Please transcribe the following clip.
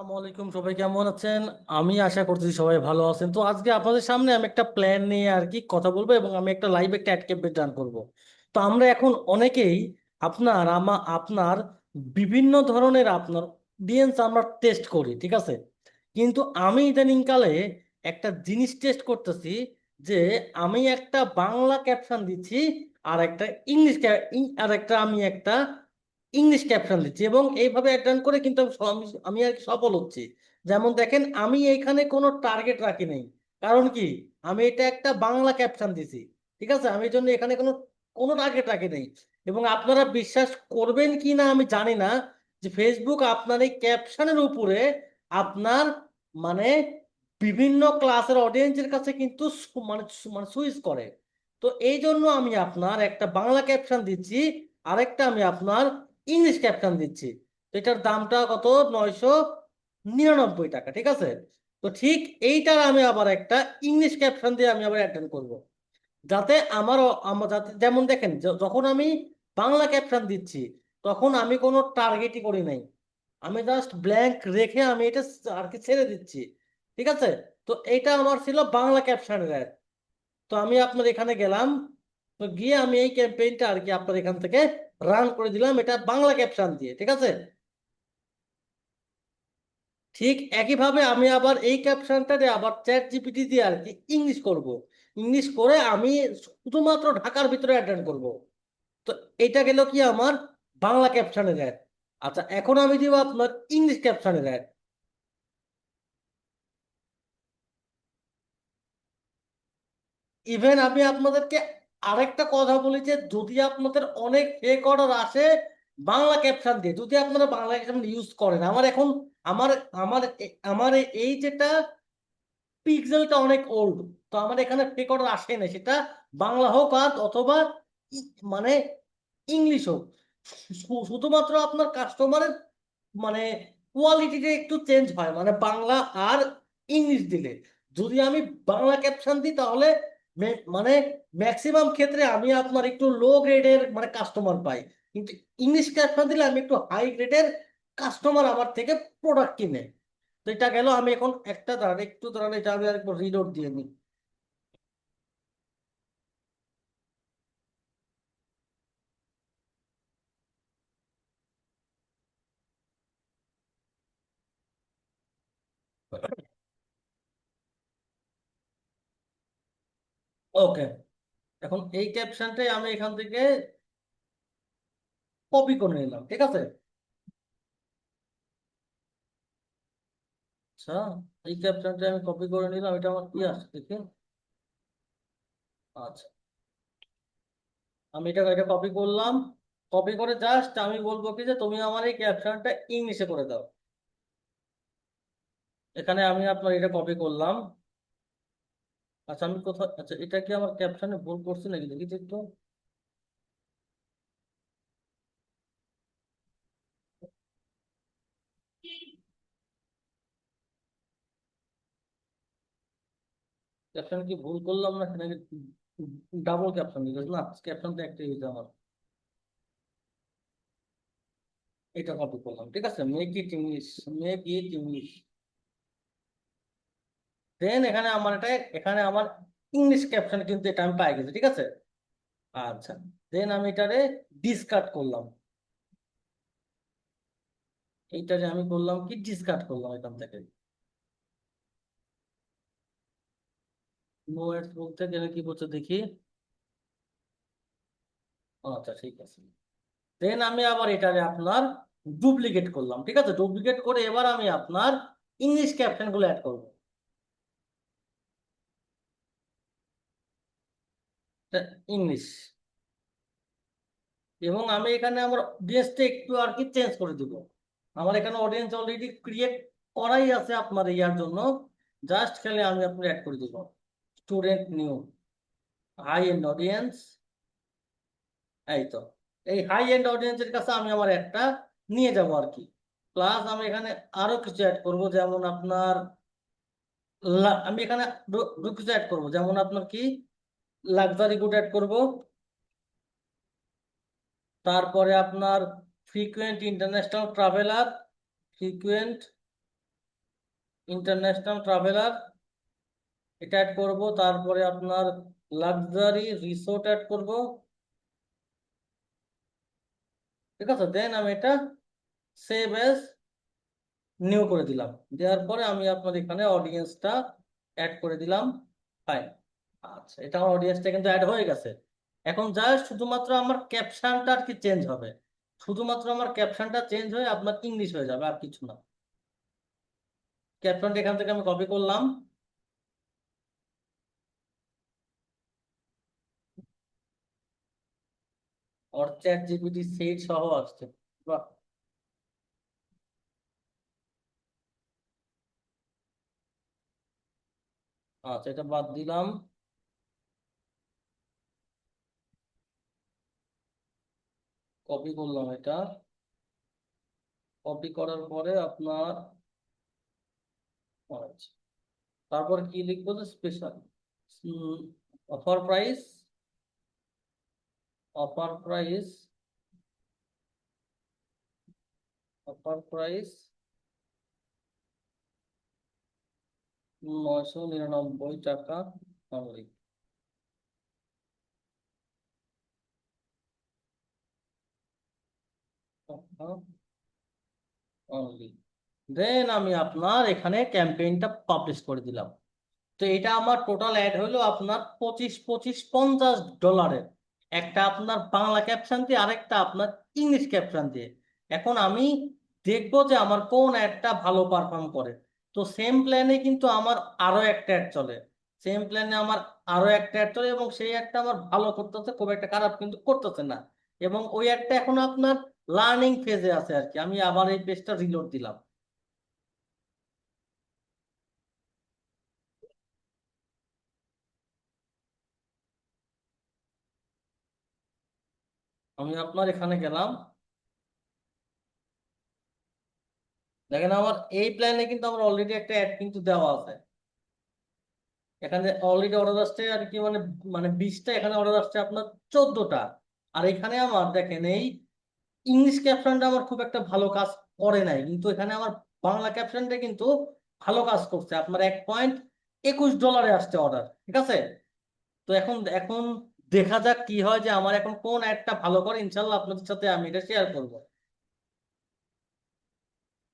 আসসালামু আলাইকুম, সবাই কেমন আছেন? আমি আশা করতেছি সবাই ভালো আছেন। তো আজকে আপনাদের সামনে আমি একটা প্ল্যান নিয়ে আর কি কথা বলব এবং আমি একটা লাইভ একটা অ্যাড ক্যাম্পেইন রান করব। তো আমরা এখন অনেকেই আপনার আমা, আপনার বিভিন্ন ধরনের আপনার অডিয়েন্স আমরা টেস্ট করি, ঠিক আছে? কিন্তু আমি ইদানিংকালে একটা জিনিস টেস্ট করতেছি যে আমি একটা বাংলা ক্যাপশন দিচ্ছি আর একটা ইংলিশ আর একটা আমি একটা ইংলিশ ক্যাপশন দিচ্ছি এবং এইভাবে অ্যাটেন্ড করে কিন্তু আমি আর কি সফল হচ্ছি। যেমন দেখেন, আমি এইখানে কোনো টার্গেট রাখি নাই। কারণ কি? আমি এটা একটা বাংলা ক্যাপশন দিছি, ঠিক আছে? আমি জন্য এখানে কোনো কোনো টার্গেট রাখি নাই। এবং আপনারা বিশ্বাস করবেন কি না আমি জানি না, যে ফেসবুক আপনার এই ক্যাপশনের উপরে আপনার মানে বিভিন্ন ক্লাসের অডিয়েন্সের কাছে কিন্তু মানে মানে সুইচ করে। তো এই জন্য আমি আপনার একটা বাংলা ক্যাপশন দিচ্ছি, আরেকটা আমি আপনার ইংলিশ ক্যাপশন দিচ্ছি। তো এটার দামটা কত? নয়শো নিরানব্বই টাকা, ঠিক আছে? তো ঠিক এইটার আমি আবার একটা ইংলিশ ক্যাপশন দিয়ে আমি আবার অ্যাটেন্ড করব। যাতে আমারও, আমার যাতে, যেমন দেখেন যখন আমি বাংলা ক্যাপশন দিচ্ছি, তখন আমি কোনো টার্গেটই করি নাই। আমি জাস্ট ব্ল্যাঙ্ক রেখে আমি এটা আর কি ছেড়ে দিচ্ছি, ঠিক আছে? তো এটা আমার ছিল বাংলা ক্যাপশনের অ্যাড তো আমি আপনার এখানে গেলাম, তো গিয়ে আমি এই ক্যাম্পেইনটা আর কি আপনার এখান থেকে রান করে দিলাম, এটা বাংলা ক্যাপশন দিয়ে, ঠিক আছে? ঠিক একইভাবে আমি আবার এই ক্যাপশনটাতে আবার চ্যাট জিপিটি দিয়ে আর কি ইংলিশ করব। ইংলিশ করে আমি শুধুমাত্র ঢাকার ভিতরে অ্যাটেন্ড করব। তো এটা গেল কি আমার বাংলা ক্যাপশনের অ্যাড আচ্ছা এখন আমি দিব আপনার ইংলিশ ক্যাপশনের অ্যাড ইভেন আমি আপনাদেরকে আরেকটা কথা বলি যে, যদি আপনাদের অনেক ফেক অর্ডার আসে, বাংলা ক্যাপশন দিয়ে, যদি আপনারা বাংলা ক্যাপশন ইউজ করেন, আমার এখন, আমার আমার আমার এই যেটা পিক্সেলটা অনেক ওল্ড তো আমার এখানে ফেক অর্ডার আসে না সেটা বাংলা হোক আর, অথবা মানে ইংলিশ হোক। শুধুমাত্র আপনার কাস্টমারের মানে কোয়ালিটিটা একটু চেঞ্জ হয় মানে বাংলা আর ইংলিশ দিলে। যদি আমি বাংলা ক্যাপশন দিই, তাহলে মানে ম্যাক্সিমাম ক্ষেত্রে আমি আপনার একটু লো গ্রেডের মানে কাস্টমার পাই। কিন্তু ইংলিশ ক্যাপশন দিলে আমি একটু হাই গ্রেডের কাস্টমার আমার থেকে প্রোডাক্ট কিনে। তো এটা গেল, আমি এখন একটা দাঁড়ান একটু দাঁড়ান এটা আমি আরেকবার রিলোড দিয়ে নিই। ওকে এখন এই ক্যাপশনটাই আমি এখান থেকে কপি করে নিলাম, ঠিক আছে? আচ্ছা এই ক্যাপশনটা আমি কপি করে নিলাম, এটা আমার কি আসছে দেখি? আচ্ছা। আমি এটা এটা কপি করলাম কপি করে জাস্ট আমি বলব কি যে তুমি আমার এই ক্যাপশনটা ইংলিশে করে দাও। এখানে আমি আপনার এটা কপি করলাম। আচ্ছা আমি কোথাও আচ্ছা এটা কি আমার ক্যাপশনে ভুল করছি নাকি দেখি তো একটু? ক্যাপশন কি ভুল করলাম না নাকি ডাবল ক্যাপশন দিতে না ক্যাপশনটা একটাই হয়েছে আমার। এটা কপি করলাম, ঠিক আছে? Make it English make it English then এখানে আমার এটা, এখানে আমার ইংলিশ ক্যাপশন কিন্তু এটা আমি পাই গেছি, ঠিক আছে? আচ্ছা দেন আমি এটারে ডিসকার্ড করলাম। এইটারে আমি করলাম কি ডিসকার্ড করলাম এখান থেকে। বলতে গেলে কি বলছে দেখি? আচ্ছা ঠিক আছে। দেন আমি আবার এটারে আপনার ডুপ্লিকেট করলাম, ঠিক আছে? ডুপ্লিকেট করে এবার আমি আপনার ইংলিশ ক্যাপশনগুলো অ্যাড করব। ইংলিশ। এবং আমি এখানে আমার অডিয়েন্সটা একটু আর কি চেঞ্জ করে দিব। আমার এখানে অডিয়েন্স অলরেডি ক্রিয়েট করাই আছে আপনার ইয়ার জন্য। জাস্ট খালি আমি আপনি অ্যাড করে দিব। Student new high end audience এই তো। এই হাই এন্ড অডিয়েন্সের কাছে আমি আমার একটা নিয়ে যাব আর কি। প্লাস আমি এখানে আরও কিছু অ্যাড করব, যেমন আপনার আমি এখানে কিছু অ্যাড করব। যেমন আপনার কি? লাক্সারি গুড অ্যাড করব। তারপরে আপনার frequent international traveller frequent international traveller এটা অ্যাড করব। তারপরে আপনার লাক্সারি রিসোর্ট অ্যাড করব। ঠিক আছে দেন আমি এটা সেভ এস নিউ করে দিলাম। দেওয়ার পরে আমি আপনার এখানে অডিয়েন্সটা অ্যাড করে দিলাম। ফাইন আচ্ছা এটা আমার অডিয়েন্সটা কিন্তু অ্যাড হয়ে গেছে। এখন জাস্ট শুধুমাত্র আমার ক্যাপশনটা আর কি চেঞ্জ হবে। শুধুমাত্র আমার ক্যাপশনটা চেঞ্জ হয়ে আপনার ইংলিশ হয়ে যাবে, আর কিছু না। ক্যাপশনটা এখান থেকে আমি কপি করলাম। ওর চ্যাট জিপিটি সেট সহ আসছে। বাহ! আচ্ছা এটা বাদ দিলাম। কপি করলাম এটা। কপি করার পরে আপনার তারপর কি লিখব যে special offer price offer price offer price নয়শো নিরানব্বই টাকা। only দেন আমি আপনার এখানে ক্যাম্পেইনটা পাবলিশ করে দিলাম। তো এটা আমার টোটাল অ্যাড হলো আপনার পঁচিশ পঁচিশ, পঞ্চাশ ডলারের একটা আপনার বাংলা ক্যাপশন দিয়ে আরেকটা আপনার ইংলিশ ক্যাপশন দিয়ে। এখন আমি দেখব যে আমার কোন অ্যাডটা ভালো পারফর্ম করে। তো সেম প্ল্যানে কিন্তু আমার আরও একটা অ্যাড চলে। সেম প্ল্যানে আমার আরও একটা অ্যাড চলে এবং সেই অ্যাডটা আমার ভালো করতেছে, খুব একটা খারাপ কিন্তু করতেছে না। এবং ওই অ্যাডটা এখন আপনার লার্নিং ফেজে আছে আর কি। আমি আবার এই পেজটা রিলোড দিলাম। আমি আপনার এখানে গেলাম। দেখেন আমার এই প্ল্যানে কিন্তু আমার অলরেডি একটা অ্যাড কিন্তু দেওয়া আছে। এখানে অলরেডি অর্ডার আসছে আর কি মানে মানে বিশটা এখানে অর্ডার আসছে আপনার চোদ্দটা। আর এখানে আমার দেখেন এই ইংলিশ ক্যাপশনটা আমার খুব একটা ভালো কাজ করে নাই। কিন্তু এখানে আমার বাংলা ক্যাপশনটা কিন্তু ভালো কাজ করছে। আপনার এক পয়েন্ট একুশ ডলারে আসছে অর্ডার ঠিক আছে? তো এখন এখন দেখা যাক কি হয় যে আমার এখন কোন অ্যাডটা ভালো করে ইনশাল্লাহ আপনাদের সাথে আমি এটা শেয়ার করব।